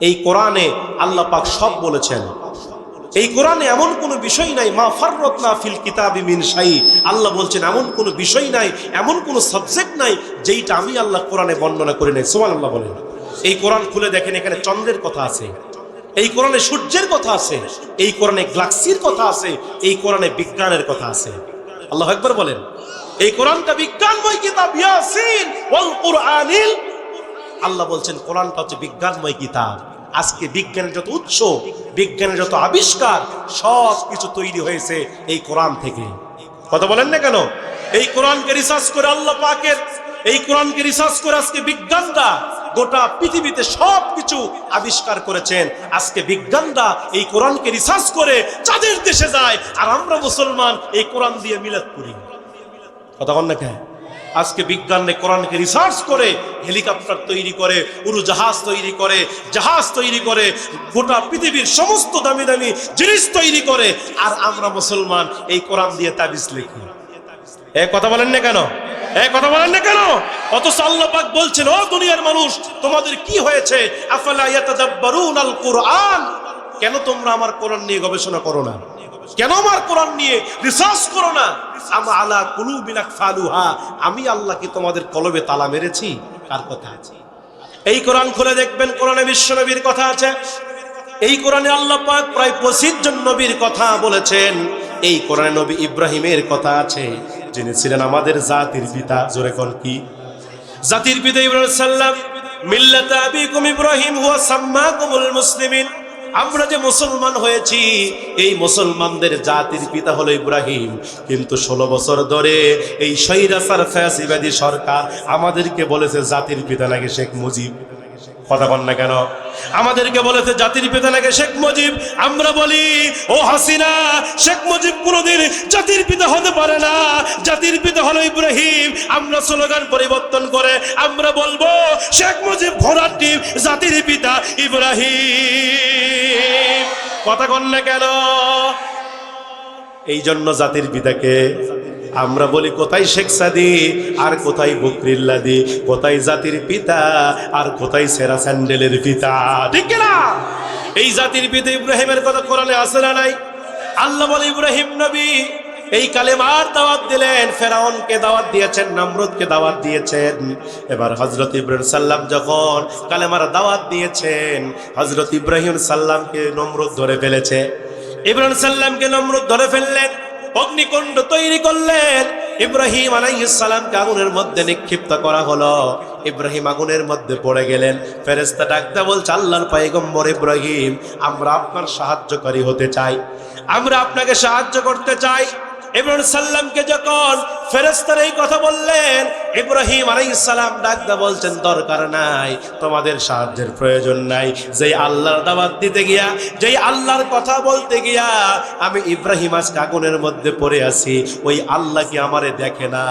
এই কোরআনে আল্লাহ পাক সব বলেছেন। এই কোরআনে এমন কোনো বিষয় নাই, মা ফাররত না ফিল কিতাবি মিন শাই। আল্লাহ বলছেন, এমন কোনো বিষয় নাই, এমন কোনো সাবজেক্ট নাই, যেইটা আমি আল্লাহ কোরআনে বর্ণনা করি নাই। সুমান আল্লাহ বলেন। এই কোরআন খুলে দেখেন, এখানে চন্দ্রের কথা আছে। এই কোরআনে সূর্যের কথা আছে। এই কোরআনে গ্লাক্সির কথা আছে। এই কোরআনে বিজ্ঞানের কথা আছে। আল্লাহ একবার বলেন। এই কোরআনটা বিজ্ঞানময় কিতাব, ইয়াসিন ওয়াল কুরআনিল আল্লাহ বলছেন, কোরআনটা হচ্ছে বিজ্ঞানময় কিতাব। আজকে বিজ্ঞানের যত উৎস, বিজ্ঞানের যত আবিষ্কার সব কিছু তৈরি হয়েছে এই কোরআন থেকে। কথা বলেন না কেন? এই কোরআনকে রিসার্চ করে আল্লাহ পাকের, এই কোরআনকে রিসার্চ করে আজকে বিজ্ঞানরা গোটা পৃথিবীতে সব কিছু আবিষ্কার করেছেন। আজকে বিজ্ঞানরা এই কোরআনকে রিসার্চ করে চাঁদের দেশে যায়, আর আমরা মুসলমান এই কোরআন দিয়ে মিলাদ করি। কথা বল না কেন? আজকে বিজ্ঞানে কোরআনকে রিসার্চ করে হেলিকপ্টার তৈরি করে, উড়োজাহাজ তৈরি করে, জাহাজ তৈরি করে, গোটা পৃথিবীর সমস্ত দামি দামি জিনিস তৈরি করে, আর আমরা মুসলমান এই কোরআন দিয়ে তাবিজ লিখি। এ কথা বলেন না কেন? এ কথা বলেন না কেন? আল্লাহ পাক বলছেন, ও দুনিয়ার মানুষ, তোমাদের কি হয়েছে? আফালা ইয়াতাদাব্বারুন আল কুরআন? কেন তোমরা আমার কোরআন নিয়ে গবেষণা করো না? কেন আমার কোরআন নিয়ে রিসার্চ করো না? আমা আলা কুলুবিন আকফালুহা। আমি আল্লাহ কি তোমাদের কলবে তালা মেরেছি। কার কথা আছে? এই কোরআন খুলে দেখবেন, কোরআনে বিশ্ব নবীর কথা আছে। এই কোরআনে আল্লাহ পাক প্রায় পঁচিশ জন নবীর কথা বলেছেন। এই কোরআনে নবী ইব্রাহিমের কথা আছে, যিনি ছিলেন আমাদের জাতির পিতা। জোরে কোন কি? জাতির পিতা ইব্রাহিম সাল্লাম মিল্লাত আবিকুম ইব্রাহিম হুয়া সাম্মাকুমুল মুসলিমিন। আমরা যে মুসলমান হয়েছি, এই মুসলমানদের জাতির পিতা হলো ইব্রাহিম। কিন্তু ষোলো বছর ধরে এই সৈরাসার ফ্যাসিবাদী সরকার আমাদেরকে বলেছে জাতির পিতা নাকি শেখ মুজিব। কথা বল না কেন? আমাদেরকে বলেছে, জাতির পিতা নাকি শেখ মুজিব? আমরা বলি, ও হাসিনা, শেখ মুজিব কোনোদিন জাতির পিতা হতে পারে না। জাতির পিতা হলো ইব্রাহিম। আমরা স্লোগান পরিবর্তন করে আমরা বলব, শেখ মুজিব ঘোড়ার জাতির পিতা ইব্রাহিম। কথা কন না কেন? এই জন্য জাতির পিতাকে আমরা বলি, কোথায় শেখ সাদি, আর কোথায় বকরিল্লাদি? কোথায় জাতির পিতা, আর কোথায় সেরা স্যান্ডেলের পিতা? ঠিক না? এই জাতির পিতা ইব্রাহিমের কথা কোরআনে আসে না নাই? আল্লাহ বলে, ইব্রাহিম নবী, এই কালেমার দাওয়াত দিলেন, ফেরাউনকে দাওয়াত দিয়েছেন, নমরুদকে দাওয়াত দিয়েছেন। এবার হজরত ইব্রাহিম সাল্লাম যখন কালেমার দাওয়াত দিয়েছেন হজরত ইব্রাহিম সাল্লামকে নমরুদ ধরে ফেলেছে। ইব্রাহিম সাল্লামকে নমরুদ ধরে ফেললেন। অগ্নিকুণ্ড তৈরি করলেন। ইব্রাহিম আলাইসালামকে আগুনের মধ্যে নিক্ষিপ্ত করা হলো। ইব্রাহিম আগুনের মধ্যে পড়ে গেলেন। ফেরেস্তা ডাকতে বলছে, আল্লাহর পয়গম্বর ইব্রাহিম, আমরা আপনার সাহায্যকারী হতে চাই। আমরা আপনাকে সাহায্য করতে চাই। ইব্রাহিম সাল্লামকে যখন ফেরেস্তার এই কথা বললেন, ইব্রাহিম আলাইহিস সালাম ডাকদা বলছেন, দরকার নাই, তোমাদের সাহায্যের প্রয়োজন নাই। যেই আল্লাহর দাওয়াত দিতে গিয়া, যেই আল্লাহর কথা বলতে গিয়া, আমি ইব্রাহিম আজ আগুনের মধ্যে পড়ে আছি। ওই আল্লাহ কি আমারে দেখে না?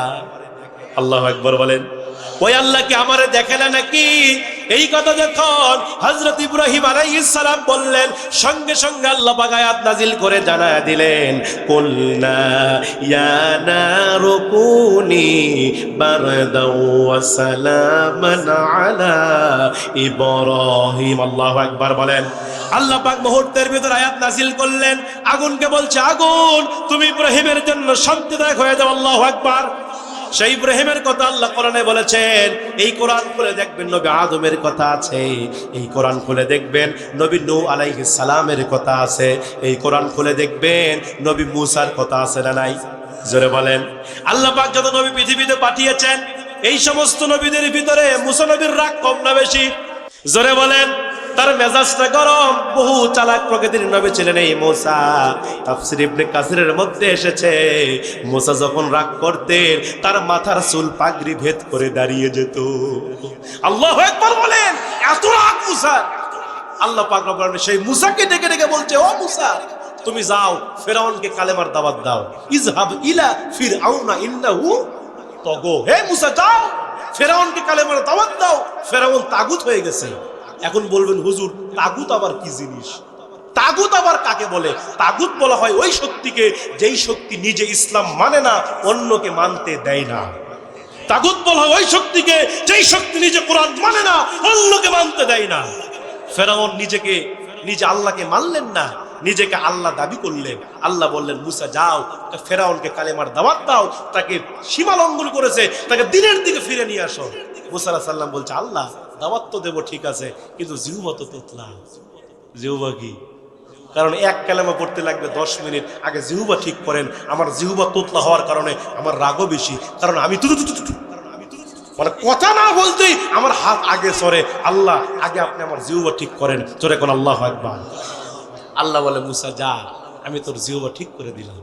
আল্লাহ একবার বলেন, ওই আল্লাহ কি আমারে দেখে না নাকি? এই কথা যখন হজরত ইব্রাহিম সালাম বললেন, সঙ্গে সঙ্গে আল্লাহ আয়াত নাজিল করে জানায় দিলেন ইয়া আল্লাহু আকবার বলেন। মুহূর্তের আয়াত করলেন, আগুনকে বলছে, আগুন, তুমি ইব্রাহিমের জন্য শান্তিদায়ক হয়ে যাও, আল্লাহু আকবার। সেই ইব্রাহিমের কথা আল্লাহ কোরআনে বলেছেন, এই কোরআন খুলে দেখবেন নবী আদমের কথা আছে, এই কোরআন খুলে দেখবেন নবী নূ আলাইহিস সালামের কথা আছে, এই কোরআন খুলে দেখবেন নবী মুসার কথা আছে না নাই? জোরে বলেন। আল্লাহ পাক যত নবী পৃথিবীতে পাঠিয়েছেন, এই সমস্ত নবীদের ভিতরে মুসা নবীর রাগ কম না বেশি? জোরে বলেন। তার মেজাজটা গরম, বহু চালাক প্রকৃতির নবী ছিলেন এই মোসা। তাফসির ইবনে কাসিরের মধ্যে এসেছে। মোসা যখন রাগ করতেন, তার মাথার চুল পাগড়ি ভেদ করে দাঁড়িয়ে যেত। আল্লাহ একবার বলেন, এত রাগ মুসার আল্লাহ পাক রব্বুল সেই মুসাকে ডেকে ডেকে বলছে, ও মুসা, তুমি যাও, ফেরাউনকে কালেমার দাওয়াত দাও। ইজহাব ইলা ফিরআউনা ইন্নাহু তগো। হে মুসা, যাও, ফেরাউনকে কালেমার দাওয়াত দাও। ফেরাউন তাগুত হয়ে গেছে। এখন বলবেন, হুজুর, তাগুত আবার কি জিনিস? তাগুত আবার কাকে বলে? তাগুত বলা হয় ওই শক্তিকে যেই শক্তি নিজে ইসলাম মানে না, অন্যকে মানতে দেয় না। তাগুত বলা হয় ওই শক্তিকে যেই শক্তি নিজে কোরআন মানে না, অন্যকে মানতে দেয় না। ফেরাউন নিজেকে, নিজে আল্লাহকে মানলেন না, নিজেকে আল্লাহ দাবি করলেন। আল্লাহ বললেন, মুসা, যাও ফেরাউনকে কালেমার দাওয়াত দাও, তাকে সীমা লঙ্ঘন করেছে, তাকে দিনের দিকে ফিরে নিয়ে আসো। মুসা আলাইহিস সাল্লাম বলছে, আল্লাহ দাওয়াত তো দেবো, ঠিক আছে, কিন্তু জিহুবা তো তোতলা। জিহুবা কি? কারণ এক কালেমা পড়তে লাগবে দশ মিনিট, আগে জিহুবা ঠিক করেন। আমার জিহুবা তোতলা হওয়ার কারণে আমার রাগও বেশি। কারণ আমি। মানে কথা না বলতেই আমার হাত আগে সরে। আল্লাহ, আগে আপনি আমার জিহুবা ঠিক করেন। চলে কোন আল্লাহ একবার আল্লাহ বলে, মুসা, যা, আমি তোর জিহুবা ঠিক করে দিলাম।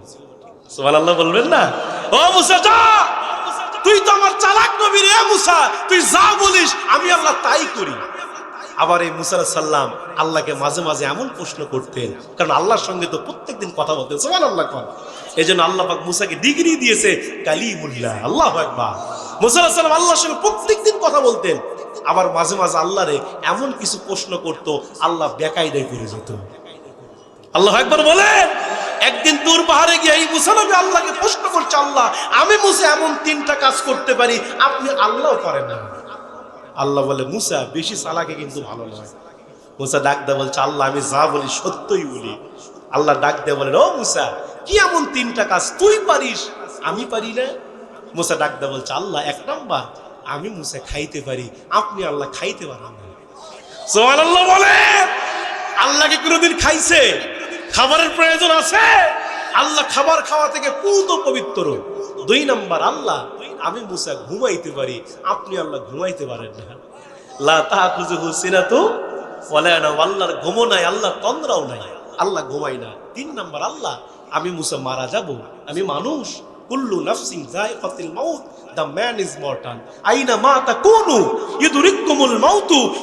সোমান আল্লাহ বলবেন না? ও মুসা, যা! তুই তো আমার চালাক নবী রে মুসা। তুই যা বলিস, আমি আল্লাহ তাই করি। আবার এই মুসা সাল্লাম আল্লাহকে মাঝে মাঝে এমন প্রশ্ন করতেন, কারণ আল্লাহর সঙ্গে তো প্রত্যেকদিন কথা বলতেন সোমান আল্লাহ কন। এই জন্য আল্লাহ মুসাকে ডিগ্রি দিয়েছে কালিমুল্লাহ, আল্লাহ একবার মুসা সাল্লাম আল্লাহর সঙ্গে প্রত্যেক দিন কথা বলতেন, আবার মাঝে মাঝে আল্লাহরে এমন কিছু প্রশ্ন করতো, আল্লাহ বেকায়দায় করে যেত। আল্লাহ একবার বলেন একদিন দূর পাহাড়ে গিয়ে এই মুসা নবী আল্লাহকে প্রশ্ন করছে, আল্লাহ, আমি মুসা এমন তিনটা কাজ করতে পারি, আপনি আল্লাহ করেন না। আল্লাহ বলে, মুসা, বেশি চালাকে কিন্তু ভালো নয়। মুসা ডাক দেয় বলছে, আল্লাহ, আমি যা বলি সত্যই বলি। আল্লাহ ডাক দেয় বলেন, ও মুসা, কি এমন তিনটা কাজ তুই পারিস? আমি পারি না। মুসা ডাক দেয় বলছে, আল্লাহ, এক নাম্বার, আমি মুসা খাইতে পারি, আপনি আল্লাহ খাইতে পারেন না। আল্লাহ বলে, আল্লাহকে কোনোদিন খাইছে? খাবারের প্রয়োজন আছে। আল্লাহ খাবার খাওয়া থেকে পুত পবিত্র। দুই নাম্বার, আল্লাহ, আমি মুসা ঘুমাইতে পারি, আপনি আল্লাহ ঘুমাইতে পারেন না। লা ওয়ালা নাওম। আল্লাহর ঘুমো নাই আল্লাহ নাই। আল্লাহ ঘুমাই না। তিন নাম্বার, আল্লাহ, আমি মুসা মারা যাব, আমি মানুষ, কুল্লু নাফসিন যায়কাতুল মাউত। মা ইদরিকুমুল মাউতু?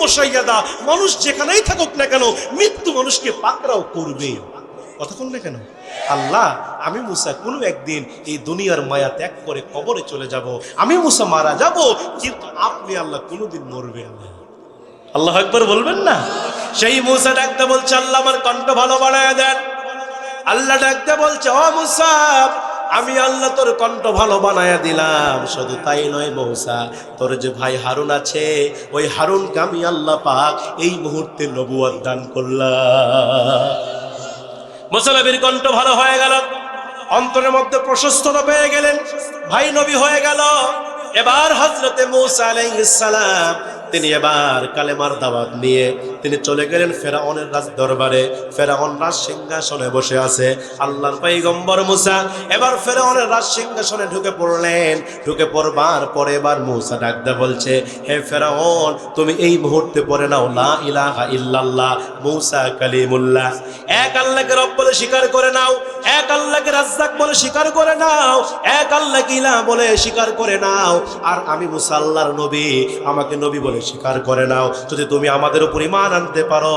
মুশাইয়াদা? মানুষ যেখানেই থাকুক না কেন, মৃত্যু মানুষকে পাকড়াও করবে। কথা না কেন? আল্লাহ, আমি মুসা, কোনো একদিন এই দুনিয়ার মায়া ত্যাগ করে কবরে চলে যাব। আমি মুসা মারা যাব, কিন্তু আপনি আল্লাহ কোনোদিন মরবেন না। আল্লাহ একবার বলবেন না? সেই মুসা ডাকতে বলছে, আল্লাহ আমার কণ্ঠ ভালো বাড়ায় দেন। আল্লাহ ডাকতে বলছে, ও মুসা আমি আল্লাহ তোর কণ্ঠ ভালো বানায়া দিলাম। শুধু তাই নয় মৌসা, তোর যে ভাই হারুন আছে, ওই হারুনকে আমি আল্লাহ পাক এই মুহূর্তে নবুয়াদ দান করলাম। মোসালাবির কণ্ঠ ভালো হয়ে গেল। অন্তরের মধ্যে প্রশস্ততা পেয়ে গেলেন। ভাই নবী হয়ে গেল। এবার হজরতে মৌসা আলাইহিসসালাম তিনি এবার কালেমার দাওয়াত নিয়ে তিনি চলে গেলেন ফেরাউনের রাজ দরবারে। ফেরাউন রাজ সিংহাসনে বসে আছে। আল্লাহর পৈগম্বর মুসা এবার ফেরাউনের রাজ সিংহাসনে ঢুকে পড়লেন। ঢুকে পড়বার পরে এবার মুসা ডাকতে বলছে, হে ফেরাউন, তুমি এই মুহূর্তে পড়ে নাও, লা ইলাহা ইল্লাল্লাহ, মুসা কালিমুল্লাহ। এক আল্লাহকে রব বলে স্বীকার করে নাও, এক আল্লাহকে রাজ্জাক বলে স্বীকার করে নাও, এক আল্লাহ কিলা বলে স্বীকার করে নাও। আর আমি মুসা আল্লাহর নবী, আমাকে নবী বলে স্বীকার করে নাও। যদি তুমি আমাদের উপর ইমান আনতে পারো,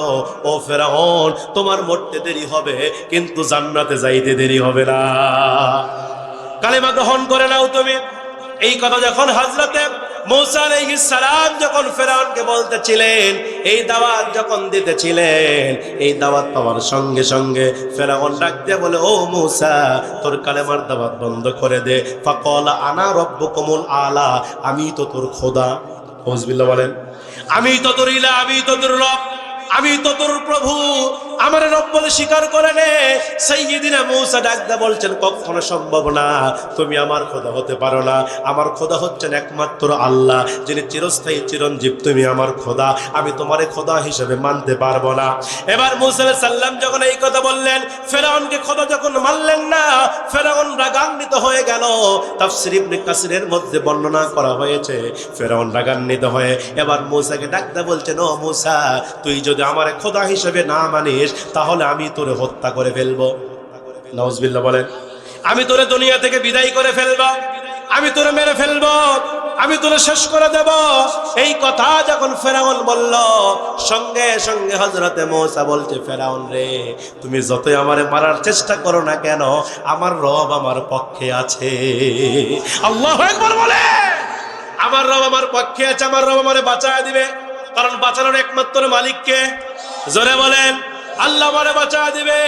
ও ফেরাউন, তোমার মরতে দেরি হবে, কিন্তু জান্নাতে যাইতে দেরি হবে না। কালেমা গ্রহণ করে নাও তুমি। এই কথা যখন হজরতে সালাম যখন ফেরাউনকে বলতেছিলেন, এই দাওয়াত যখন দিতেছিলেন, এই দাওয়াত পাওয়ার সঙ্গে সঙ্গে ফেরাউন ডাক দিয়ে বলে, ও মৌসা, তোর কালেমার দাওয়াত বন্ধ করে দে। ফাকল, আনা রব্বুকুমুল আলা, আমি তো তোর খোদা। ফৌজবিল্লাহ বলেন আমি তো তোর ইলা আমি তো তোর রব আমি তো তোর প্রভু। আমার রব বলে স্বীকার করে নে। সাইয়্যিদিনা মূসা ডাকদা বলছেন, কখনো সম্ভব না। তুমি আমার খোদা হতে পারো না। আমার খোদা হচ্ছেন একমাত্র আল্লাহ, যিনি চিরস্থায়ী, চিরঞ্জীব। তুমি আমার খোদা। আমি তোমারে খোদা হিসেবে মানতে পারব না। এবার মূসা সাল্লাম যখন এই কথা বললেন, ফেরাউনকে খোদা যখন মানলেন না ফেরাউন রাগান্বিত হয়ে গেল। তাফসির ইবনে কাসিরের মধ্যে বর্ণনা করা হয়েছে ফেরাউন রাগান্বিত হয়ে। এবার মূসাকে ডাকদা বলছেন, ও মূসা, তুই যদি আমার খোদা হিসেবে না মানিস, তাহলে আমি তোরে হত্যা করে ফেলব। নওয়াজবিল্লাহ বলেন, আমি তোরে দুনিয়া থেকে বিদায় করে ফেলব, আমি তোরে মেরে ফেলব, আমি তোরে শেষ করে দেব। এই কথা যখন ফেরাউন বলল, সঙ্গে সঙ্গে হজরতে মৌসা বলছে, ফেরাউন রে, তুমি যতই আমারে মারার চেষ্টা করো না কেন, আমার রব আমার পক্ষে আছে। আল্লাহ একবার বলে, আমার রব আমার পক্ষে আছে, আমার রব আমারে বাঁচায় দিবে। কারণ বাঁচানোর একমাত্র মালিককে। জোরে বলেন, আল্লাহ মানে বাঁচা দিবে।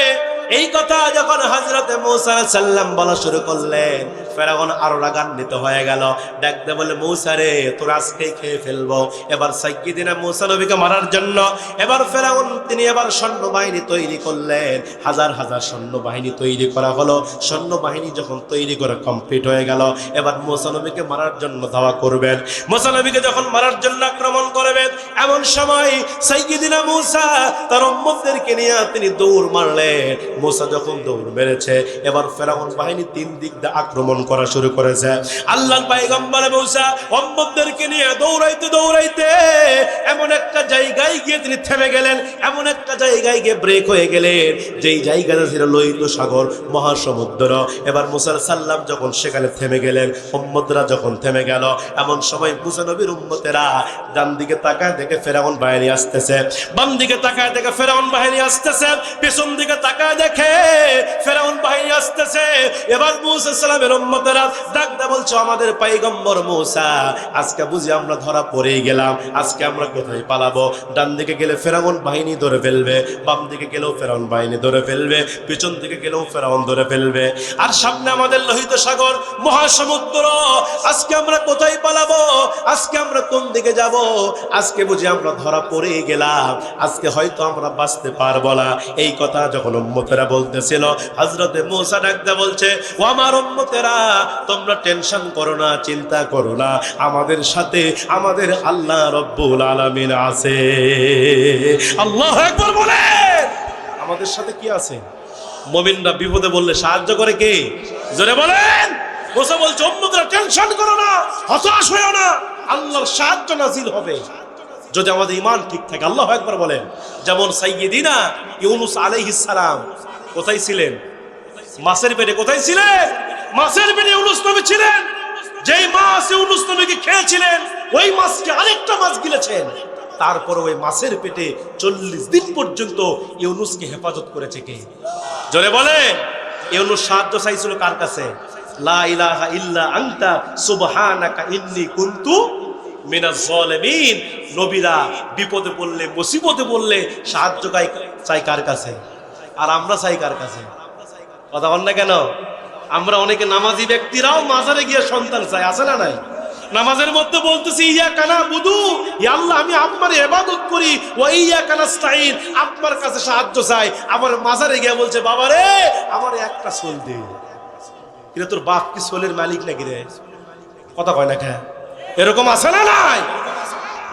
এই কথা যখন হাজরতে মৌসা সাল্লাম বলা শুরু করলেন ফেরাউন আরও রাগান্বিত হয়ে গেল। ডাকতে বলে মৌসা রে, তোর আজকেই খেয়ে ফেলব। এবার সাইকিদিনা মৌসা নবীকে মারার জন্য এবার ফেরাউন তিনি এবার সৈন্যবাহিনী তৈরি করলেন। হাজার হাজার সৈন্যবাহিনী তৈরি করা হলো। সৈন্যবাহিনী যখন তৈরি করে কমপ্লিট হয়ে গেল, এবার মৌসা নবীকে মারার জন্য ধাওয়া করবেন। মৌসা নবীকে যখন মারার জন্য আক্রমণ করবেন, এমন সময় সাইকিদিনা মৌসা তার উম্মতদেরকে নিয়ে তিনি দৌড় মারলেন। মৌসা যখন দৌড় মেরেছে, এবার ফেরাউন বাহিনী তিন দিক দিয়ে আক্রমণ করা শুরু করেছে। আল্লাহ পাইগম্বর মৌসা উম্মতদেরকে নিয়ে দৌড়াইতে দৌড়াইতে এমন একটা জায়গায় গিয়ে তিনি থেমে গেলেন, এমন একটা জায়গায় গিয়ে ব্রেক হয়ে গেলেন। যেই জায়গাটা ছিল লোহিত সাগর, মহাসমুদ্র। এবার মুসার সাল্লাম যখন সেখানে থেমে গেলেন উম্মতরা যখন থেমে গেল, এমন সময় মুসা নবীর উম্মতেরা ডান দিকে তাকায় দেখে ফেরাউন বাহিনী আসতেছে। বাম দিকে তাকায় দেখে ফেরাউন বাহিনী আসতেছে। পেছন দিকে তাকায় দেখে ফেরাউন বাহিনী আসতেছে। এবার মুসা সালামের উম্মতেরা, ডাকতে বলছো, আমাদের পাইগম্বর মুসা, আজকে বুঝি আমরা ধরা পড়েই গেলাম, আজকে আমরা কোথায় পালাবো? ডান দিকে গেলে ফেরাউন বাহিনী ধরে ফেলবে, বাম দিকে গেলেও ফেরাউন বাহিনী ধরে ফেলবে, পিছন দিকে গেলেও ফেরাউন ধরে ফেলবে। আর সামনে আমাদের লোহিত সাগর, মহাসমুদ্র, আজকে আমরা কোথায় পালাবো? আজকে আমরা কোন দিকে যাব? আজকে বুঝি আমরা ধরা পড়েই গেলাম, আজকে হয়তো আমরা বাঁচতে পারব না। এই কথা যখন বলতেছিল হজরতে মৌসা ডাকতে বলছে, ও আমার তোমরা টেনশন করো না, চিন্তা করো না। আমাদের সাথে আমাদের আল্লাহ রব্বুল আলামিন আছে। আল্লাহ একবার বলে! আমাদের সাথে কি আছে? মমিনরা বিপদে বললে সাহায্য করে কে? জোরে বলেন! মোসা বলছে, উম্মতরা, টেনশন করো না, হতাশ হয়েও না। আল্লাহর সাহায্য নাজিল হবে। যদি আমাদের ইমান ঠিক থাকে, আল্লাহ একবার বলেন। যেমন সাইয়্যিদিনা ইউনুস আলাইহিস সালাম, কোথায় ছিলেন? মাছের পেটে কোথায় ছিলেন? মাছের পেটে ইউনুস নবী ছিলেন। যেই মাছ ইউনুস নবীকে খেয়েছিলেন, ওই মাছকে আরেকটা মাছ গিলেছেন। তারপর ওই মাছের পেটে চল্লিশ দিন পর্যন্ত ইউনুসকে হেফাজত করেছে কে? জোরে বলে ইউনুস সাহায্য চাইছিল কার কাছে? লা ইলাহা ইল্লা আনতা, সুবহানাকা ইন্নী কুনতু মিনাজ জালিমিন। নবীরা বিপদে পড়লে, মুসিবতে পড়লে সাহায্য চাই কার কাছে? আর আমরা চাই কার কাছে? কথা বল না কেন? আমরা অনেকে নামাজি ব্যক্তিরাও মাজারে গিয়ে সন্তান চাই, আছে না নাই? নামাজের মধ্যে বলতেছি, ইয়া কানা বুধু আল্লাহ, আমি আপনার ইবাদত করি ও ইয়া কানা স্টাইন আপনার কাছে সাহায্য চাই। আমার মাজারে গিয়ে বলছে, বাবা রে, আমার একটা সোল দে। তোর বাপ কি সোলের মালিক নাকি রে? কথা কয় না এরকম আছে না নাই?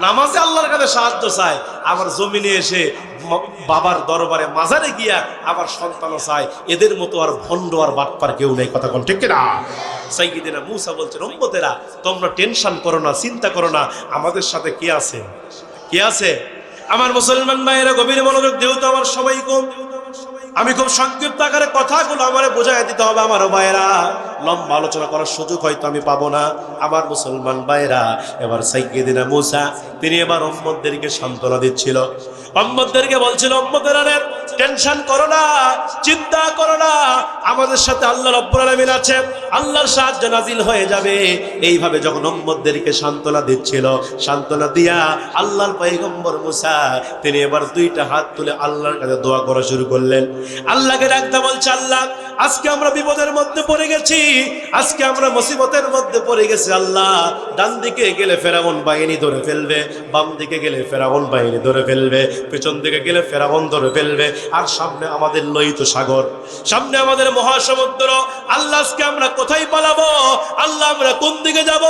নামাজে আল্লাহর কাছে সাহায্য চায়, আবার জমিনে এসে বাবার দরবারে মাজারে গিয়া আবার সন্তানও চায়। এদের মতো আর ভণ্ড আর বাটপার কেউ নেই, কথা কোন ঠিক না সাইয়িদিনা মুসা বলছেন, উম্মতেরা, তোমরা টেনশন করো না, চিন্তা করো না, আমাদের সাথে কে আছে? কে আছে? আমার মুসলমান ভাইয়েরা, গভীর মনোযোগ যেহেতু আমার সবাই কম আমি খুব সংক্ষিপ্ত আকারে কথাগুলো আমারে বোঝাই দিতে হবে আমার ভাইয়েরা। লম্বা আলোচনা করার সুযোগ হয়তো আমি পাবো না। আমার মুসলমান ভাইরা এবার সাইকেদিনা মুসা, তিনি এবার অম্মদদেরকে সান্ত্বনা দিচ্ছিল। অম্মদদেরকে বলছিল অম্মদেরা টেনশন করো না, চিন্তা করো না। আমাদের সাথে আল্লাহ রব্বুল আলামিন আছে আল্লাহর সাহায্য নাজিল হয়ে যাবে। এইভাবে যখন উম্মতদেরকে সান্ত্বনা দিচ্ছিল, সান্ত্বনা দিয়া আল্লাহর পয়গম্বর মুসা, তিনি এবার দুইটা হাত তুলে আল্লাহর কাছে দোয়া করা শুরু করলেন। আল্লাহকে ডাকতে বলছে, আল্লাহ, আজকে আমরা বিপদের মধ্যে পড়ে গেছি। আজকে আমরা মুসিবতের মধ্যে পড়ে গেছি, আল্লাহ। ডান দিকে গেলে ফেরাউন বাহিনী ধরে ফেলবে, বাম দিকে গেলে ফেরাউন বাহিনী ধরে ফেলবে, পেছন দিকে গেলে ফেরাউন ধরে ফেলবে। আর সামনে আমাদের লোহিত সাগর, সামনে আমাদের মহাসমুদ্র। আল্লাহ আজকে আমরা কোথায় পালাবো? আল্লাহ আমরা কোন দিকে যাব?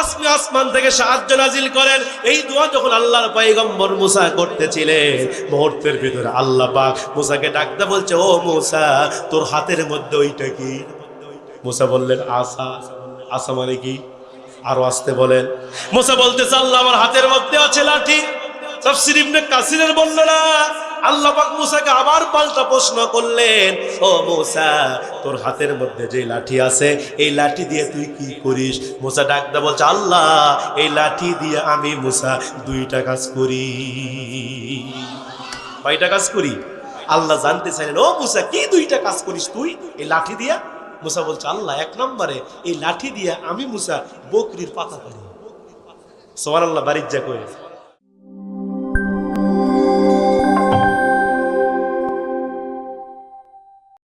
আজকে আসমান থেকে সাহায্য নাজিল করেন। এই দোয়া যখন আল্লাহর পয়গম্বর মুসা করতেছিলেন, মুহূর্তের ভিতরে আল্লাহ পাক মুসাকে ডাকতে বলছে, ও মুসা, তোর হাতের মধ্যে ওইটা কি? মুসা বললেন আসা আসা মানে কি? আরও আসতে বলেন। মুসা বলতেছে, আল্লাহ আমার হাতের মধ্যে আছে লাঠি। তাফসীর ইবনে কাসিরের বর্ণনা। আল্লাহ পাক মুসাকে আবার পাল্টা প্রশ্ন করলেন, ও মুসা, তোর হাতের মধ্যে যে লাঠি আছে, এই লাঠি দিয়ে তুই কি করিস? মুসা ডাকদা বলছে, আল্লাহ, এই লাঠি দিয়ে আমি মুসা দুইটা কাজ করি। কয়টা কাজ করি? আল্লাহ জানতে চাইলেন, ও মুসা, কি দুইটা কাজ করিস তুই? এই লাঠি দিয়া? মুসা বলছে, আল্লাহ, এক নম্বরে, এই লাঠি দিয়ে আমি মুসা বকরির পাতা পারি সোমান আল্লাহ বাড়ির যা করে